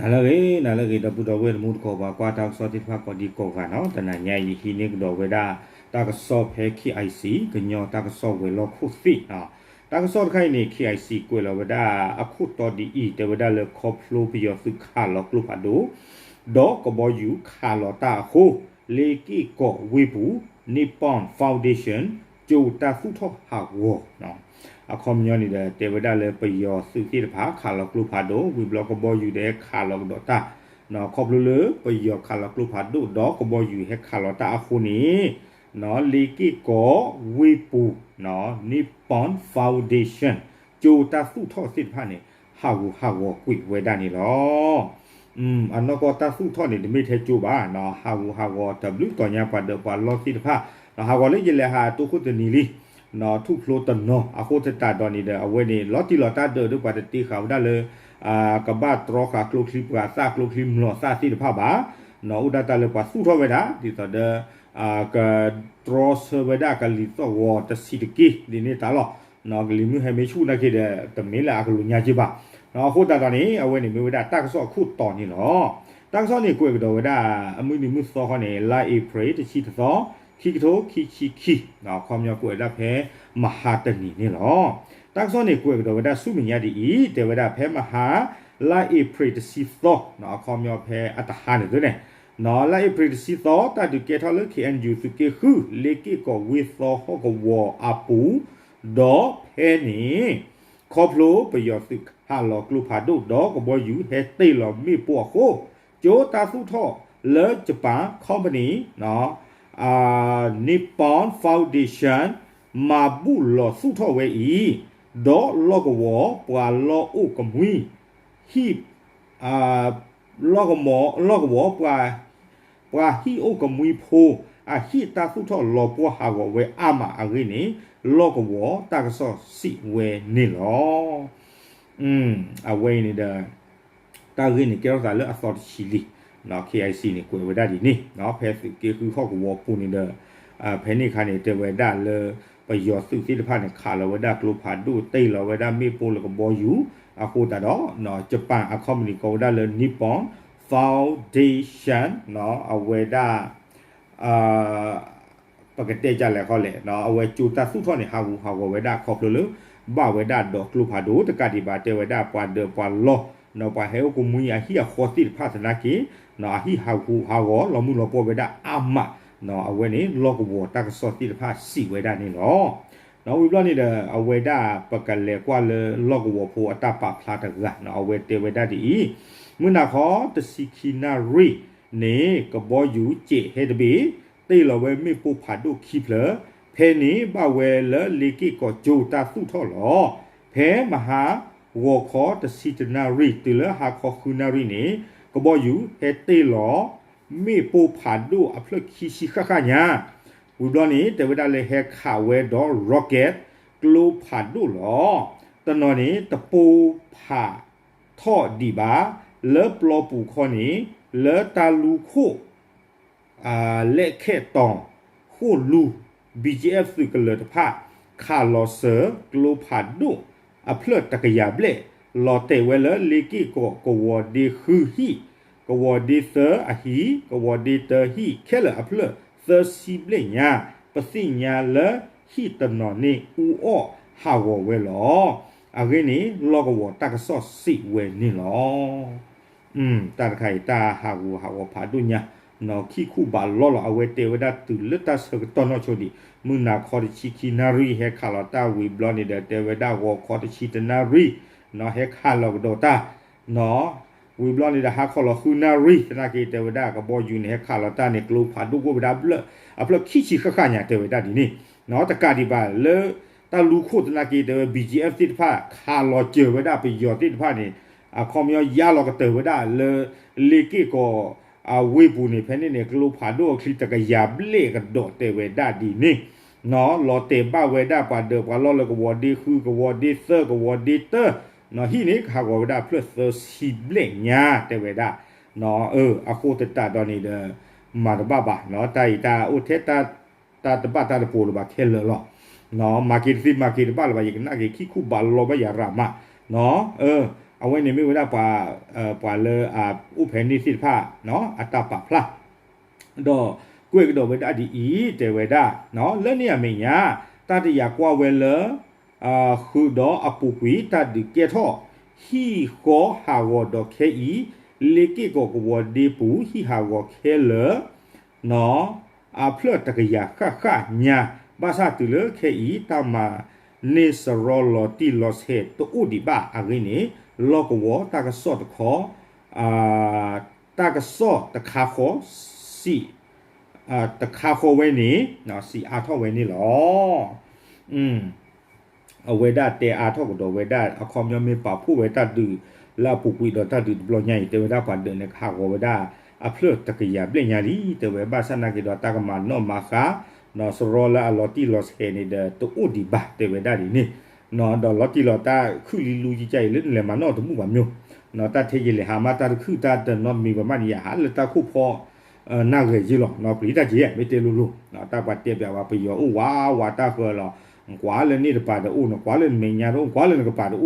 နာလကေနာလကေတပူတော်ဝဲမှုတကောပါကွာတောက်စောတိဖာကောဒီကောကနော်တနညာယီဟိနေကတော်ဝဲတာတာကစောဖဲ KIC ကညောတာကစောဝဲလောခုသိနော်တာကစောတခိုင်နေ KIC ကိုလောဝဒအခုတော်ဒီဤတဝဒလခေါဖလိုပီယောစုခါလောကလုပါဒိုဒေါကဘောယူခါလောတာခိုလေကီကောဝေဘူးနိပွန်ဖောင်ဒေးရှင်းဂျိုတာဖူထောဟာဝေါနော် အခုမျောနေတဲ့တေဝဒလည်းပယောစုတိတဖာခါလောကလုဖာဒိုဝီဘလော့ကဘောယူတဲ့ခါလောဒတာနော်ခေါပလူလပယောခါလောကလုဖာဒိုဒေါကဘောယူဟက်ခါလောတာအခုနီနော်လီကီကိုဝီပူနော်နိပွန်ဖောင်ဒေးရှင်းဂျိုတာဖူထောစစ်ဖာနေဟာဝဟာဝကွိဝဲဒနီလောอืมอันนก็ตาสู้ทอนี่ดิมิเทจูบาเนาะฮาวฮาว w ตอญาปาเดปาลอสิตพาเนาะฮาวเลยยเลหาตุคุตนีลี နော်ထုဖလိုတနောအခုတတတော်နေတဲ့အဝဲနေလော်တီလော်တာတော်တို့ပါတတိခါဝဒလေအာကဘတ်ရောခါကလုခလိပရာစာကလုခလိမလောစာစီတဖပါနော်ဥဒတလေပါစုထောဝဲတာဒီတော်တဲ့အာကဒရောဆဝဲတာကလီတော်ဝတ်စီတကိဒီနေတာလောနော်ဂလီမှုဟဲမေရှုနခေတဲ့တမင်းလာကလူညာချပါနော်ဟုတ်တာကနေအဝဲနေမေဝဒတက်ဆော့ခုတော်နေလောတက်ဆော့နေကိုယ်ကတော်ဝဒအမှုနေမှုစောဟောနေလာဧပရီတချီတော် ခိကတိုခိခိခိနော်ခေါမြောက်ကိုယ်ဒါဖဲမဟာတနီနေလောတက်ဆော့နေကိုယ်ကတော့ဒါစုမညာဒီဤတေဝဒါဖဲမဟာလာအေဖရီတချီသောနော်ခေါမြောက်ဖဲအတဟာနေတို့နေနော်လာအေဖရီတချီသောတတူကေထောလခေအန်ဂျူစုကေခုလေကေကိုဝီသောဟောကဝအပူဒေါဖဲနီခေါပလိုပယောစုဟာလောကလူဖာဒုဒေါကဘောယူဟဲတေလောမိပွားခိုဂျိုတာစုထောလေဂျပန်ကုမ္ပဏီနော် အာနီပွန်ဖောင်ဒေးရှင်းမာဘူလောစုထောဝဲဤဒေါလောကဝပွာလောဥကမွီဟိအာလောကမောလောကဝပွာပွာဟိဥကမွီဖိုအဟိတာစုထောလောပွာဟာဝဲအမအရိနေလောကဝတာကဆောစီဝဲနေလောอืมအဝိနေတာတာရင်းနေကြောက်တာလေအစော်ချီလီ နော် KIC နေကိုဝဒဒီနေနော်ဖဲစုကေခုခောက်ကိုပူနေတာအဖဲနေခါနေတဝဒလေပယောစုတိတဖာနေခါလဝဒကလုဖာဒုတေလဝဒမေပိုလကဘောယူအခုတတော့နော်ဂျပန်အကောမနီကိုဝဒလေနီပွန်ဖောင်ဒေးရှင်းနော်အဝဒအာပကတဲ့ကြလဲခေါ်လေနော်အဝဲကျူတဆုထောနေဟာဝူဟာဝဝဒခေါပလလဘဝဒဒကလုဖာဒိုတကတိပါတေဝဒပွားဒပွားလောနော်ပွားဟဲကိုမူယာဟီခေါ်တိဖာသနာကေ နော်ဟီဟာကူဟာဝလောမှုလောပေါ်ဝဒအာမနော်အဝဲနေလောကဘောတကစောတိဖာစီဝဒနေလောနော်ဝိဘလနေတဲ့အဝဲဒပကလေကွာလေလောကဘောဖိုအတပဖလာတကနော်အဝဲတေဝဒဒီမွနာခေါ်တစီခီနာရီနေကဘောယူကျေဟေဒဘီတေလဝဲမေပူဖာဒုခိဖလဖဲနေဘဝဲလလီကိကိုဂျိုတာစုထော်လောဖဲမဟာဝခောတစီတနာရီတေလဟာခောခုနာရီနေ ကဘောယူဟဲတေလောမေပူဖာဒုအဖလခိရှိခခညာဝူဒနီတေဝဒလေဟဲခါဝဲဒေါ်ရော့ကက်ကလိုဖာဒုလောတနော်နေတပူဖာထော့ဒီပါလေပလောပူခောနေလေတာလူခိုအာလက်ခဲတောင်ခိုလူ BGF စုကလတဖခါလောဆာကလိုဖာဒိုအဖလတ်တကရဘလေလော်တေဝဲလလီကီကိုကိုဝဒီခူဟီ ကဝဒီသအဟီကဝဒီတဟီခဲလအဖလသစီပလညာပစိညာလဟီတနော်နေဥအောဟာဝဝဲလောအကင်းနီလောကဝတကဆော့စီဝဲနေလောอืมတတခိုင်တာဟာဝဟာဝဖာဒုညာနော်ခိခုဘာလောလောအဝဲတေဝဒတူလတဆကတနော်ချိုဒီမနာခေါ်ချီခီနာရီဟဲခါလာတာဝီဘလော်နေတဲ့တေဝဒဝခေါ်ချီတနာရီနော်ဟဲခါလောကဒေါတာနော် ဝီဘလောနေတဲ့ဟာခေါ်လခုနာရီတနာကေတေဝဒကဘောယူနေခါလတာနေကလုဖာဒုကိုဗဒါဘလအပလခိချီခခညာတေဝဒဒီနေနော်တကဒီပါလေတလူခုတနာကေတေ BGF တိဖာခါလောကျေဝဒပီယောတိဖာနေအခေါမျောရလောကတေဝဒလေလေကေကိုအဝေပူနေဖဲနေနေကလုဖာဒိုခလီတကယာဘလေကတော့တေဝဒဒီနေနော်လောတေဘဝေဒပါဒပလောလကဝဒီခုကဝဒီသကဝဒီတ နော်ဟိနေခါကဝဒ plus စီဘလေညာတေဝဒနော်เออအခုတတတော်နေတယ်မာတဘဘာနော်တိုင်တာဥထေတာတာတပတ်တာပူလဘခဲလောနော်မာကီစီမာကီဘလဘယကနာကေခိခုဘလောဘယရာမနော်เออ အဝဲနေမေဝဒပါအပါလေအဥဖဲနိစိဖာနော်အတပဖလာတော့ကွေကတော့ဝဒဒီဤတေဝဒနော်လက်နေရမညာတတရကွာဝဲလ အာခုတော့အပူကွီတဒီကေထောဟီကိုဟာဝဒခေဤလေကေကိုကဝဒီပူဟီဟာဝခဲလနော်အဖလတကရခခညာဘာသာတူလခေဤတမနေစရောလတီလော့ဟေတူဒီဘာအဂိနေလောကဝတာကစော့တခောအာတာကစော့တခါခောစီအာတခါခောဝဲနေနော်စီအာထောဝဲနေလောอืม အဝေဒတေအာထောကတော့ဝေဒအခေါမျောမေပါဖို့ဝေဒတူလာပုကွီတော့တတူဘလောညိုင်တေဝဒပါဒနေခါကိုဝေဒအဖလတကရပြညာလီတေဝဘာစနာကေတော့တကမနောမခါနော်စရောလာအလော်တီလော့စ်ဟေနေတဲ့တူဒီဘာတေဝဒဒီနေနော်တော့လော်တီလော်တာခုလီလူကြီးကြိုင်လေလေမနော်တမှုပါမျိုးနော်တတ်သေးလေဟာမတာခုတာတနော်မီဘမနီယာဟာလတခုဖောနာဂေကြီးလောနော်ပရိသတ်ကြီးမေတေလူလူနော်တပတ်တက်ပြပါပယောဝါဝါတာခေါ်လော ကွာလေနေတပါတူနော်ကွာလေမညာတော့ကွာလေကပါတူ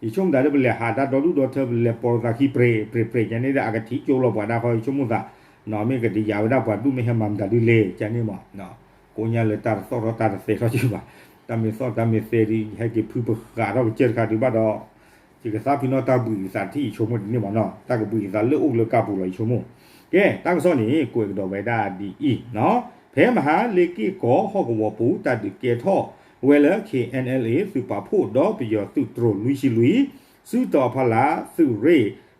ဒီချုံဒါဘလေဟာတာတော်လူတော်ထဘလေပေါ်ကခိပရေပရေပရေညနေတဲ့အကတိကျိုးလောပါတာခေါ်ချုံမသာနော်မေကတိယာဝဒပါတူမေဟမမ်ဒါလူလေကျန်နေမနော်ကိုညာလေတာစောရတာစေခေါ်ကြည့်ပါတမီစောတမီစေရီဟဲကိဖူပကတော့ကျက်ခါဒီပါတော့ဒီကစားပြနော်တာဘူးစာတိချုံမဒီနေမနော်တာကဘူးစာလေအုပ်လေကပူလေချုံမကဲတာကစောနေကိုကတော့ဝေဒါဒီဤနော်ဖဲမဟာလေကိကောဟောကဝပူတတ်ကေထော ဝဲလ KNLA စုပါဖို့တော့ပြီးတော့သူတို့လူရှိလူစုတော်ဖလာစုရေ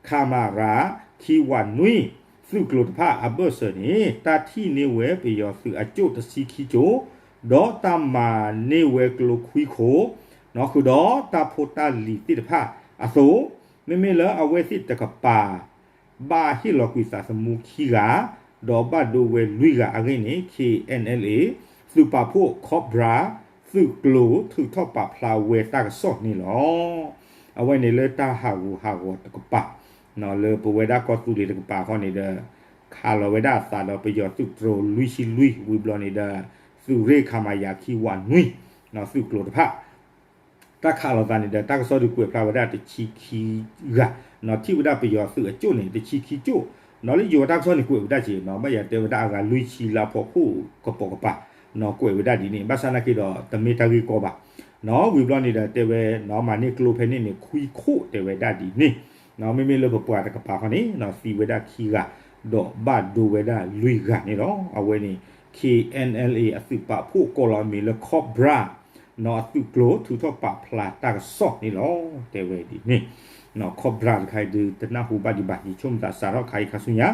ခါမာရာခီဝနွိစုကလုတဖအဘဆနေတာတိနေဝဲပြီးတော့စုအကျုတ်တစီခီချိုဒေါ်တမနေဝဲကလုခွီခိုနော်ခုတော့တာဖို့တာလီတိတဖအစိုးမေမေလအဝဲစစ်တကပါဘာဟီလောကွီစာစမူခီကဒေါ်ဘတ်ဒိုဝဲလူကအငိနေ KNLA စုပါဖို့ခေါဘရာ စုကလိုသူထော့ပဖလာဝဲတာကဆော့နေလောအဝဲနေလေတာဟာဝဟာဝတကပနော်လေပဝဲတာကောတူလေတကပခေါနေတဲ့ခါလဝဲတာသာတော့ပြရသူထရလူရှိလူဝီဘလနေတဲ့စုရေခမယာခီဝနွိနော်စုကလိုတဖတခါလောတနေတဲ့တကဆော့ဒီကွေဖလာဝဲတာတချီခီကနော်တိဝဒပြရစုအကျုံနေတချီခီကျို့နော်လေယောတာဆော့နေကွေဝဒချီနော်မရတဲ့ဝဒကလူချီလာဖို့ခုကပေါကပါ နော်ကိုယ်ဝဒဒီနေဘာသနာကေတော့တမေတာကြီးကောပါနော်ဝီဘလနေတဲ့တဲဝဲနော်မာနေကလိုဖဲနေနေခွီခိုတဲဝဲဒဒီနေနော်မေမေလဘပွားတကပါခနေနော်စီဝဒခီကတော့ဘတ်ဒိုဝဒလူီကနေတော့အဝဲနေ KNLA အစုပဖို့ကောလာမီလခော့ဘရာနော်အစုကလိုထူတော့ပဖလာတာဆော့နေလောတဲဝဲဒီနေနော်ခော့ဘရာခိုင်ဒီတနဟူဘဒီဘာဒီချုံတာစာရောခိုင်ခဆုညာ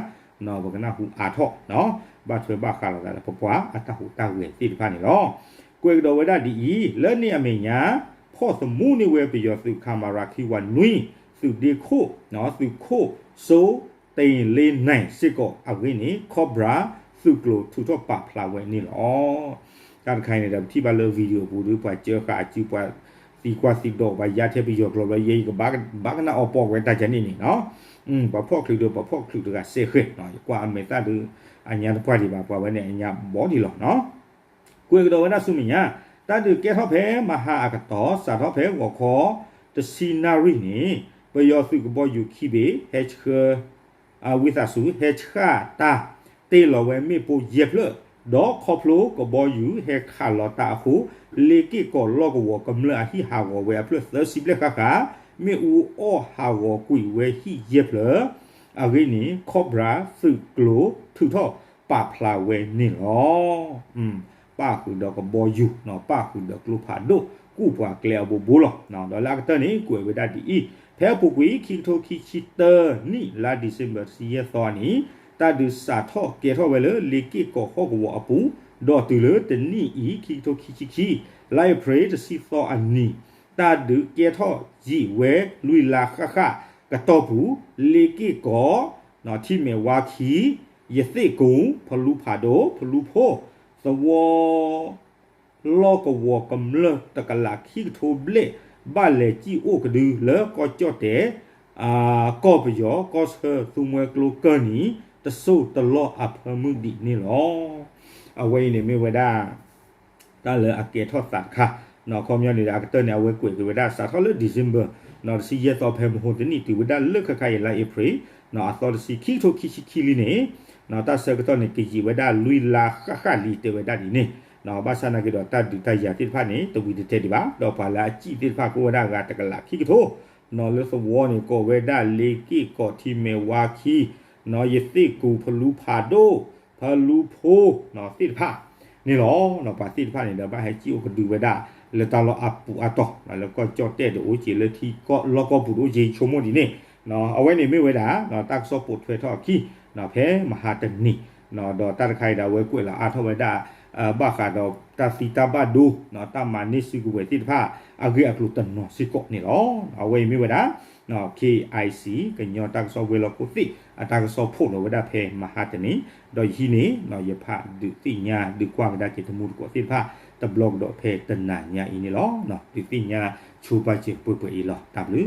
နော်ဘကနာဟူအာထော့နော် ဘာထွေဘာခါလာတာပပွားအတဟူတာဝဲတိဖာနေလောကွေကတော်ဝဒဒီဤလဲနေအမေညာဖော့သမူနေဝဲပြရစုခါမာရာခီဝနွိစုဒီခိုနော်စုခိုဆိုတိန်လေးနိုင်စစ်ကောအဝင်းနေကောဘရာစုကလိုထူတော့ပဖလာဝဲနေလောကတ်ခိုင်းနေတဲ့တိပါလဗီဒီယိုဘူးဒီပွားကြောခအချီပွား စီကွာစီတော့ဘာရတဲ့ပြီးရောကလောရေကဘာဘာကနာအပေါ်ဝဲတာချင်နေနော်อืมဘာဖော့ခလူတော့ဘာဖော့ခလူတော့ကဆေခွေနော်ကွာအမေတာဒူအညာတပွားဒီပါပွားဝဲနေအညာဘောဒီလောနော်ကိုကတော့ဝနာဆုမညာတတ်တူကဲထော့ဖဲမဟာအကတော့စာတော့ဖဲဝခောတစီနာရီနေပယောစုကဘောယူခိဘေဟက်ခအဝိသဆူဟက်ခတာတေလောဝဲမေပိုယေဖလဒေါ်ခေါဖလိုကဘောယူဟက်ခါလောတာဟုလေကိကောလောကဝကမလာဟိဟာဝဝဲဖလသစီပလက်ခခမေဦးအောဟာဝကွီဝဲဟိယေဖလအဂိနီကောဘရာစုကလိုထူထောပဖလာဝဲနေ လောอืมပါခုတော့ကဘောယူနော်ပါခုတော့ကလူဖာဒိုကူပွားကလေဘဘူလောနော်ဒေါ်လာကတနေကွေဝဒတီဤဖဲပုကွီခိထိုခိချီတနီလာဒီဇင်ဘာစီယသောနီ တာဒူစာထောကေထောဝဲလေလေကိကိုဟောကဝအပူဒေါ်တူလေတနီဤခိထိုခိချီခီလိုက်ပရေတစီသောအနီတာဒူကေထောဂျီဝဲလူလာခခကတော့ဘူးလေကိကိုနော်တိမေဝါခီယသိကုံဖလူဖာဒိုဖလူဖိုသဝလောကဝကမ္လတကလာခိထိုဘလေဘာလေကြည့်အိုကဒူလေကောကြော့တဲ့အာကောပယောကောဆာသူမွဲကလိုကနီ တဆုတလောအဖမှုဒီနေလောအဝိနေမေဝဒတာလေအကေထောသတ်ခါနော်ခေါမျောနေတာကတနေအဝဲကွေကဝဒါစာထလဒီဇင်ဘာနော်စီရတော့ဖဲမဟုတ်တနီတီဝဒါလက်ခခိုင်လာဧပြီနော်အသောစီခီထိုခီချီခီလီနေနော်တဆကတော့နေကကြီးဝဒါလူလာခခလီတေဝဒါဒီနေနော်ဘာသာနာကတော့တတ်ဒီတရတိဖာနေတဝီတဲ့ဒီပါတော့ပါလာကြည့်တိဖာကိုဝဒါကတကလာခီကထိုနော်လို့ဆိုဝေါ်နေကိုဝဒါလေကီကိုတီမေဝါခီ နော်ယတိကူဖလူဖာဒိုဖလူဖိုနော်တိဖာ นี่หรอเนาะปาติพานี่ดาบาให้จิโอกดูเวดาเลตาลออัปปูอะตอแล้วก็จอเตโอจิเลทีก็ลอก็ปุโรจิชโมดีนี่เนาะเอาไว้นี่ไม่เวดาเนาะตักซอปุถเวทอคีเนาะเพมหาตนี่เนาะดอตัดไข่ดาเวกุละอาทเวดาเอ่อบาคาดอตาสีตาบาดูเนาะตามานิสิกุเวติพาอาเกอะกลุตันเนาะสิโกนี่หรอเอาไว้ไม่เวดา နော် KIC ကညောတက်ဆောဝေလကုတိအတက်ဆောဖို့လောဝဒဖေမဟာတနီတော့ဟိနေနော်ယဖဒုတိညာဒုကွာကဒကေတမှုကိုသိဖာတဘလော့တော့ဖေတနာညာအင်းလောနော်ဒုတိညာချူပါချေပွပွအီလော W